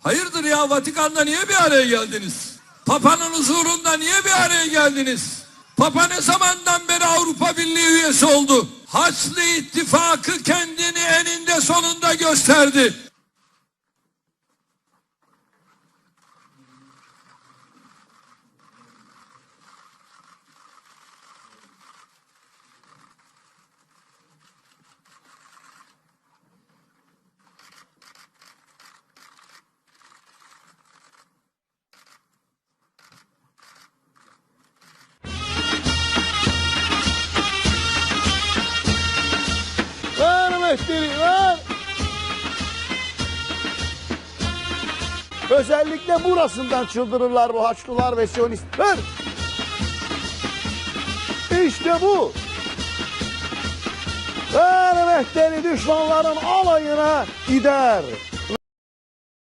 Hayırdır ya Vatikan'da niye bir araya geldiniz? Papa'nın huzurunda niye bir araya geldiniz? Papa ne zamandan beri Avrupa Birliği üyesi oldu? Haçlı ittifakı kendini eninde sonunda gösterdi. Ver. Özellikle burasından çıldırırlar bu Haçlılar ve Siyonistler. İşte bu. Ver Mehter'i düşmanların alayına gider.